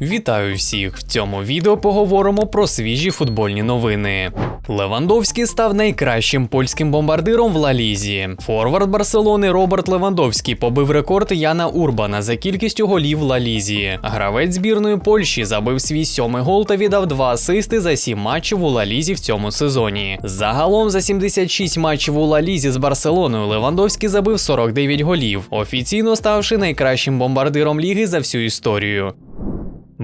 Вітаю всіх! В цьому відео поговоримо про свіжі футбольні новини. Левандовський став найкращим польським бомбардиром в Лалізі. Форвард Барселони Роберт Левандовський побив рекорд Яна Урбана за кількістю голів в Лалізі. Гравець збірної Польщі забив свій сьомий гол та віддав два асисти за сім матчів у Лалізі в цьому сезоні. Загалом за 76 матчів у Лалізі з Барселоною Левандовський забив 49 голів, офіційно ставши найкращим бомбардиром ліги за всю історію.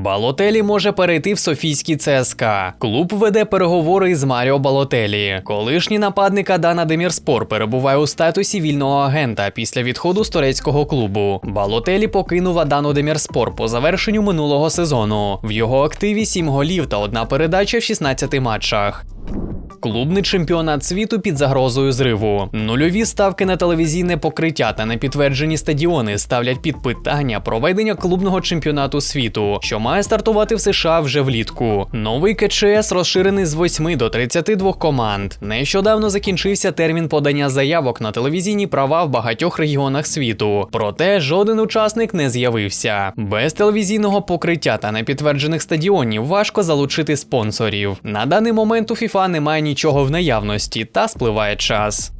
Балотелі може перейти в Софійський ЦСК. Клуб веде переговори з Маріо Балотелі. Колишній нападник Адана Демірспор перебуває у статусі вільного агента після відходу з турецького клубу. Балотелі покинув Адану Демірспор по завершенню минулого сезону. В його активі 7 голів та одна передача в 16 матчах. Клубний чемпіонат світу під загрозою зриву. Нульові ставки на телевізійне покриття та непідтверджені стадіони ставлять під питання проведення клубного чемпіонату світу, що має стартувати в США вже влітку. Новий КЧС розширений з 8 до 32 команд. Нещодавно закінчився термін подання заявок на телевізійні права в багатьох регіонах світу. Проте жоден учасник не з'явився. Без телевізійного покриття та непідтверджених стадіонів важко залучити спонсорів. На даний момент у FIFA немає нічого в наявності та спливає час.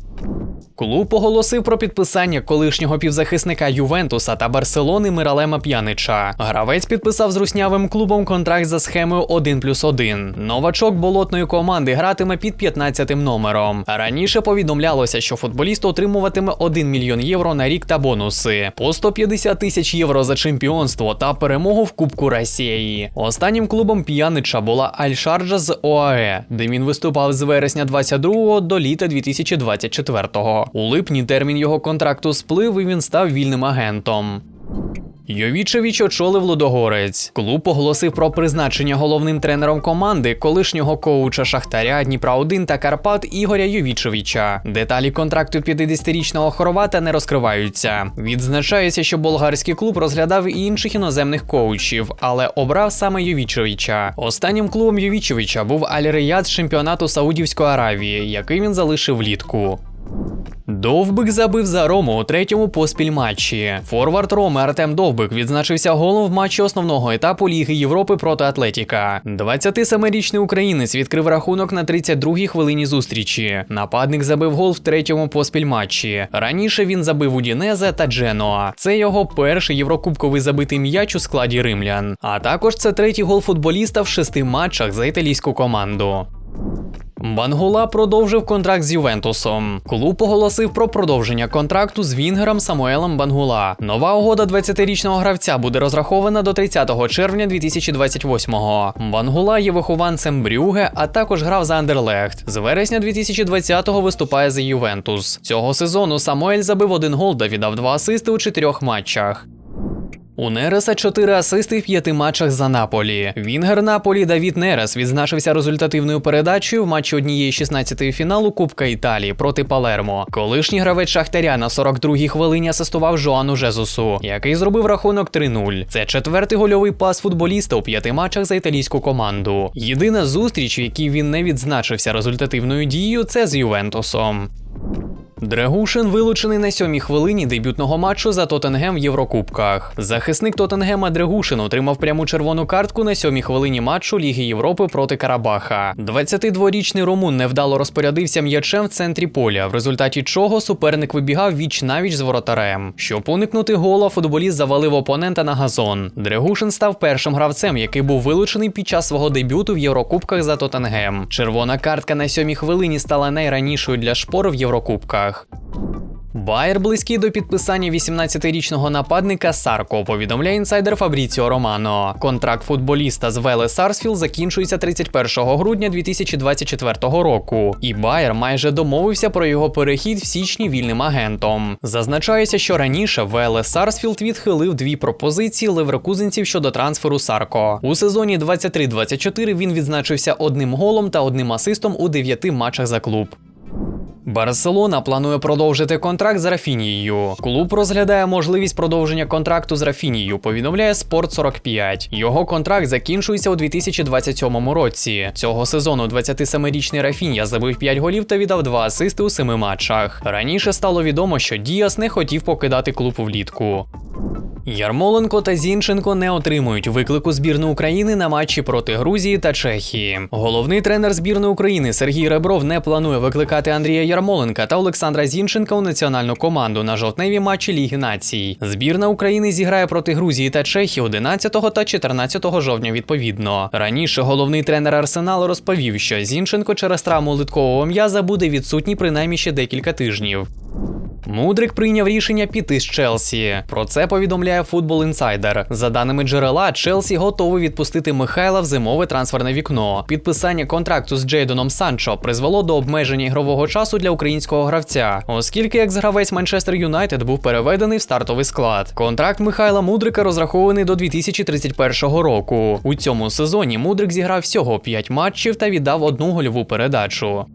Клуб оголосив про підписання колишнього півзахисника Ювентуса та Барселони Миралема П'янича. Гравець підписав з руснявим клубом контракт за схемою 1 плюс 1. Новачок болотної команди гратиме під 15 номером. Раніше повідомлялося, що футболіст отримуватиме 1 мільйон євро на рік та бонуси, по 150 тисяч євро за чемпіонство та перемогу в Кубку Росії. Останнім клубом П'янича була Аль-Шарджа з ОАЕ, де він виступав з вересня 22 до літа 2024. У липні термін його контракту сплив і він став вільним агентом. Йовічевич очолив Лудогорець. Клуб оголосив про призначення головним тренером команди колишнього коуча Шахтаря Дніпра 1 та Карпат Ігоря Йовічевича. Деталі контракту 50-річного хорвата не розкриваються. Відзначається, що болгарський клуб розглядав і інших іноземних коучів, але обрав саме Йовічевича. Останнім клубом Йовічевича був Аль-Рияд з чемпіонату Саудівської Аравії, який він залишив влітку. Довбик забив за Рому у третьому поспіль матчі. Форвард Роми Артем Довбик відзначився голом в матчі основного етапу Ліги Європи проти Атлетіка. 27-річний українець відкрив рахунок на 32-й хвилині зустрічі. Нападник забив гол в третьому поспіль матчі. Раніше він забив у Дінезе та Дженоа. Це його перший єврокубковий забитий м'яч у складі римлян. А також це третій гол футболіста в шести матчах за італійську команду. Бангула продовжив контракт з Ювентусом. Клуб оголосив про продовження контракту з Вінгером Самуелем Бангула. Нова угода 20-річного гравця буде розрахована до 30 червня 2028-го. Бангула є вихованцем Брюге, а також грав за Андерлехт. З вересня 2020-го виступає за Ювентус. Цього сезону Самуель забив один гол та віддав два асисти у чотирьох матчах. У Нереса 4 асисти в п'яти матчах за Наполі. Вінгер Наполі Давід Нерес відзначився результативною передачею в матчі однієї 16-ї фіналу Кубка Італії проти Палермо. Колишній гравець Шахтаря на 42-й хвилині асистував Жоану Жезусу, який зробив рахунок 3-0. Це четвертий гольовий пас футболіста у п'яти матчах за італійську команду. Єдина зустріч, в якій він не відзначився результативною дією, це з Ювентусом. Драгушин вилучений на сьомій хвилині дебютного матчу за Тоттенгем в Єврокубках. Захисник Тоттенгема Драгушин отримав пряму червону картку на сьомій хвилині матчу Ліги Європи проти Карабаха. 22-річний румун невдало розпорядився м'ячем в центрі поля, в результаті чого суперник вибігав віч навіч з воротарем. Щоб уникнути гола, футболіст завалив опонента на газон. Драгушин став першим гравцем, який був вилучений під час свого дебюту в Єврокубках за Тоттенгем. Червона картка на сьомій хвилині стала найранішою для шпор в Єврокубках. Байер близький до підписання 18-річного нападника Сарко, повідомляє інсайдер Фабріціо Романо. Контракт футболіста з Веле Сарсфіл закінчується 31 грудня 2024 року, і Байер майже домовився про його перехід в січні вільним агентом. Зазначається, що раніше Веле Сарсфілд відхилив дві пропозиції леверкузенців щодо трансферу Сарко. У сезоні 23-24 він відзначився одним голом та одним асистом у дев'яти матчах за клуб. Барселона планує продовжити контракт з Рафінією. Клуб розглядає можливість продовження контракту з Рафінією, повідомляє Спорт 45. Його контракт закінчується у 2027 році. Цього сезону 27-річний Рафінія забив 5 голів та віддав 2 асисти у 7 матчах. Раніше стало відомо, що Діас не хотів покидати клуб влітку. Ярмоленко та Зінченко не отримують виклику збірної України на матчі проти Грузії та Чехії. Головний тренер збірної України Сергій Ребров не планує викликати Андрія Ярмоленка та Олександра Зінченка у національну команду на жовтневі матчі Ліги Націй. Збірна України зіграє проти Грузії та Чехії 11 та 14 жовтня відповідно. Раніше головний тренер Арсеналу розповів, що Зінченко через травму литкового м'яза буде відсутній принаймні ще декілька тижнів. Мудрик прийняв рішення піти з Челсі. Про це повідомляє Football Insider. За даними джерела, Челсі готовий відпустити Михайла в зимове трансферне вікно. Підписання контракту з Джейдоном Санчо призвело до обмеження ігрового часу для українського гравця, оскільки екс-гравець Манчестер Юнайтед був переведений в стартовий склад. Контракт Михайла Мудрика розрахований до 2031 року. У цьому сезоні Мудрик зіграв всього 5 матчів та віддав одну гольову передачу.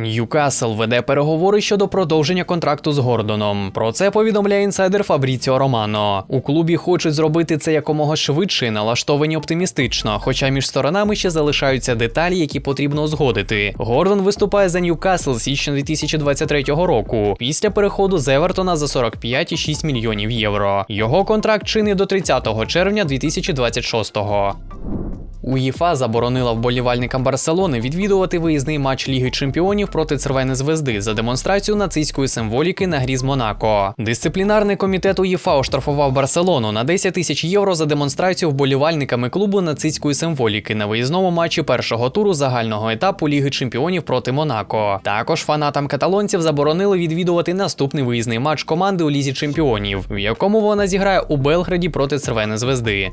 Ньюкасл веде переговори щодо продовження контракту з Гордоном. Про це повідомляє інсайдер Фабріціо Романо. У клубі хочуть зробити це якомога швидше налаштовані оптимістично, хоча між сторонами ще залишаються деталі, які потрібно узгодити. Гордон виступає за Ньюкасл січня 2023 року після переходу з Евертона за 45,6 мільйонів євро. Його контракт чинить до 30 червня 2026-го. УЄФА заборонила вболівальникам Барселони відвідувати виїзний матч Ліги Чемпіонів проти Цервеної звезди за демонстрацію нацистської символіки на грі з Монако. Дисциплінарний комітет УЄФА оштрафував Барселону на 10 тисяч євро за демонстрацію вболівальниками клубу нацистської символіки на виїзному матчі першого туру загального етапу Ліги Чемпіонів проти Монако. Також фанатам каталонців заборонили відвідувати наступний виїзний матч команди у Лізі Чемпіонів, в якому вона зіграє у Белграді проти Цервеної звезди.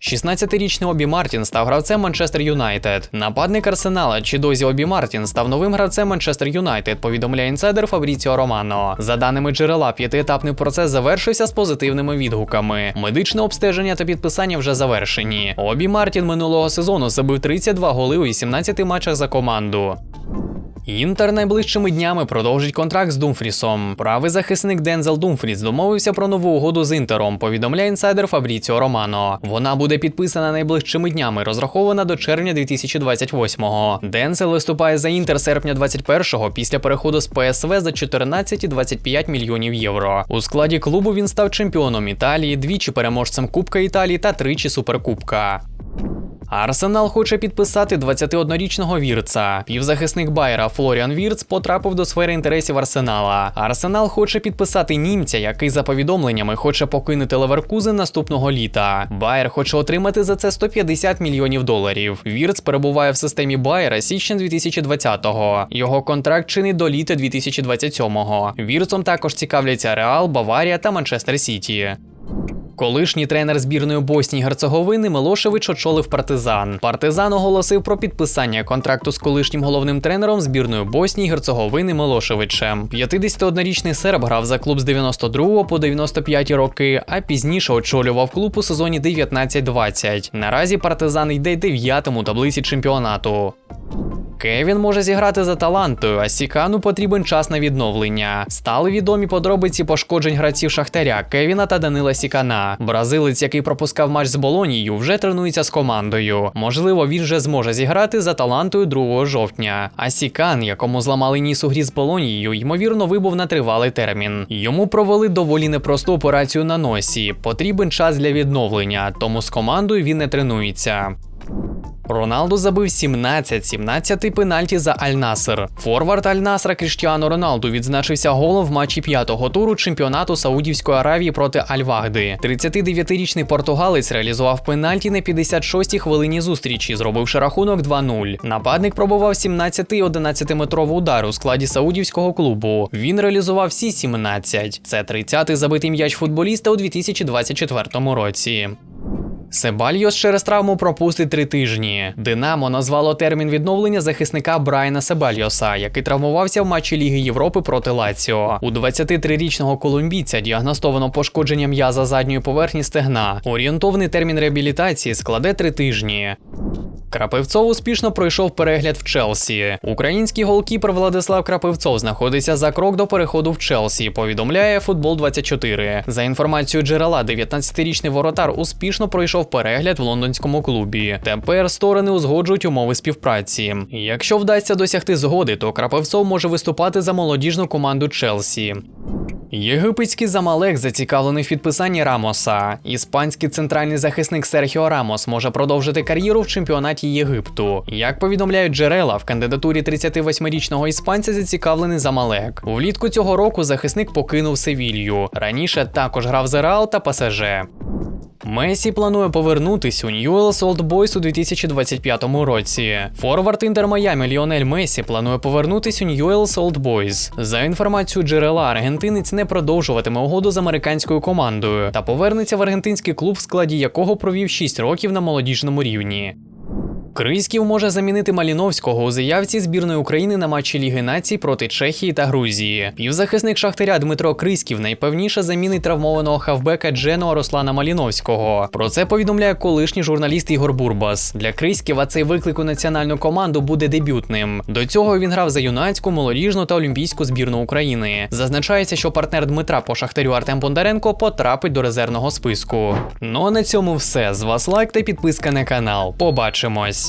16-річний Обі Мартін став гравцем Манчестер Юнайтед. Нападник Арсенала Чідозі Обі Мартін став новим гравцем Манчестер Юнайтед, повідомляє інсайдер Фабріціо Романо. За даними джерела, п'ятиетапний процес завершився з позитивними відгуками. Медичне обстеження та підписання вже завершені. Обі Мартін минулого сезону забив 32 голи у 18 матчах за команду. Інтер найближчими днями продовжить контракт з Думфрісом. Правий захисник Дензел Думфріс домовився про нову угоду з Інтером, повідомляє інсайдер Фабріціо Романо. Вона буде підписана найближчими днями, розрахована до червня 2028-го. Дензел виступає за Інтер серпня 21-го після переходу з ПСВ за 14,25 мільйонів євро. У складі клубу він став чемпіоном Італії, двічі переможцем Кубка Італії та тричі Суперкубка. Арсенал хоче підписати 21-річного вірца. Півзахисник Байера Флоріан Вірц потрапив до сфери інтересів Арсенала. Арсенал хоче підписати німця, який за повідомленнями хоче покинути Леверкузен наступного літа. Байер хоче отримати за це 150 мільйонів доларів. Вірц перебуває в системі Байера січня 2020-го. Його контракт чинить до літа 2027-го. Вірцом також цікавляться Реал, Баварія та Манчестер Сіті. Колишній тренер збірної Боснії і Герцеговини Милошевич очолив партизан. Партизан оголосив про підписання контракту з колишнім головним тренером збірної Боснії і Герцеговини Милошевичем. 51-річний серб грав за клуб з 92 по 95 роки, а пізніше очолював клуб у сезоні 19-20. Наразі партизан йде дев'ятим у таблиці чемпіонату. Кевін може зіграти за талантою, а Сікану потрібен час на відновлення. Стали відомі подробиці пошкоджень гравців Шахтаря Кевіна та Данила Сікана. Бразилець, який пропускав матч з Болонією, вже тренується з командою. Можливо, він вже зможе зіграти за талантою 2 жовтня. А Сікан, якому зламали ніс у грі з Болонією, ймовірно, вибув на тривалий термін. Йому провели доволі непросту операцію на носі. Потрібен час для відновлення, тому з командою він не тренується. Роналду забив 17 17 пенальті за Аль-Наср. Форвард Аль-Насра Кріштіану Роналду відзначився голом в матчі п'ятого туру чемпіонату Саудівської Аравії проти Аль-Вахди. 39-річний португалець реалізував пенальті на 56-й хвилині зустрічі, зробивши рахунок 2-0. Нападник пробував 17 і 11-метровий удар у складі саудівського клубу. Він реалізував всі 17. Це 30-й забитий м'яч футболіста у 2024 році. Себальйос через травму пропустить три тижні. Динамо назвало термін відновлення захисника Брайана Себальйоса, який травмувався в матчі Ліги Європи проти Лаціо. У 23-річного колумбійця діагностовано пошкодження м'яза задньої поверхні стегна. Орієнтовний термін реабілітації складе три тижні. Крапивцов успішно пройшов перегляд в Челсі. Український голкіпер Владислав Крапивцов знаходиться за крок до переходу в Челсі. Повідомляє Футбол 24 За інформацією джерела, 19-річний воротар успішно пройшов перегляд в лондонському клубі. Тепер сторони узгоджують умови співпраці. Якщо вдасться досягти згоди, то Крапивцов може виступати за молодіжну команду Челсі. Єгипетський замалек зацікавлений в підписанні Рамоса. Іспанський центральний захисник Серхіо Рамос може продовжити кар'єру в чемпіонаті Єгипту. Як повідомляють джерела, в кандидатурі 38-річного іспанця зацікавлений замалек. Влітку цього року захисник покинув Севілью. Раніше також грав за Реал та ПСЖ. Месі планує повернутись у Ньюелс Old Boys у 2025 році. Форвард Інтер Майами Ліонель Месі планує повернутись у Ньюелс Old Boys. За інформацією джерела, аргентинець не продовжуватиме угоду з американською командою та повернеться в аргентинський клуб, в складі якого провів 6 років на молодіжному рівні. Криськів може замінити Маліновського у заявці збірної України на матчі Ліги націй проти Чехії та Грузії. Півзахисник Шахтаря Дмитро Криськів найпевніше замінить травмованого хавбека Дженоа Руслана Маліновського. Про це повідомляє колишній журналіст Ігор Бурбас. Для Криськіва цей виклик у національну команду буде дебютним. До цього він грав за юнацьку, молодіжну та олімпійську збірну України. Зазначається, що партнер Дмитра по Шахтарю Артем Бондаренко потрапить до резервного списку. Ну а на цьому все. З вас лайк та підписка на канал. Побачимось.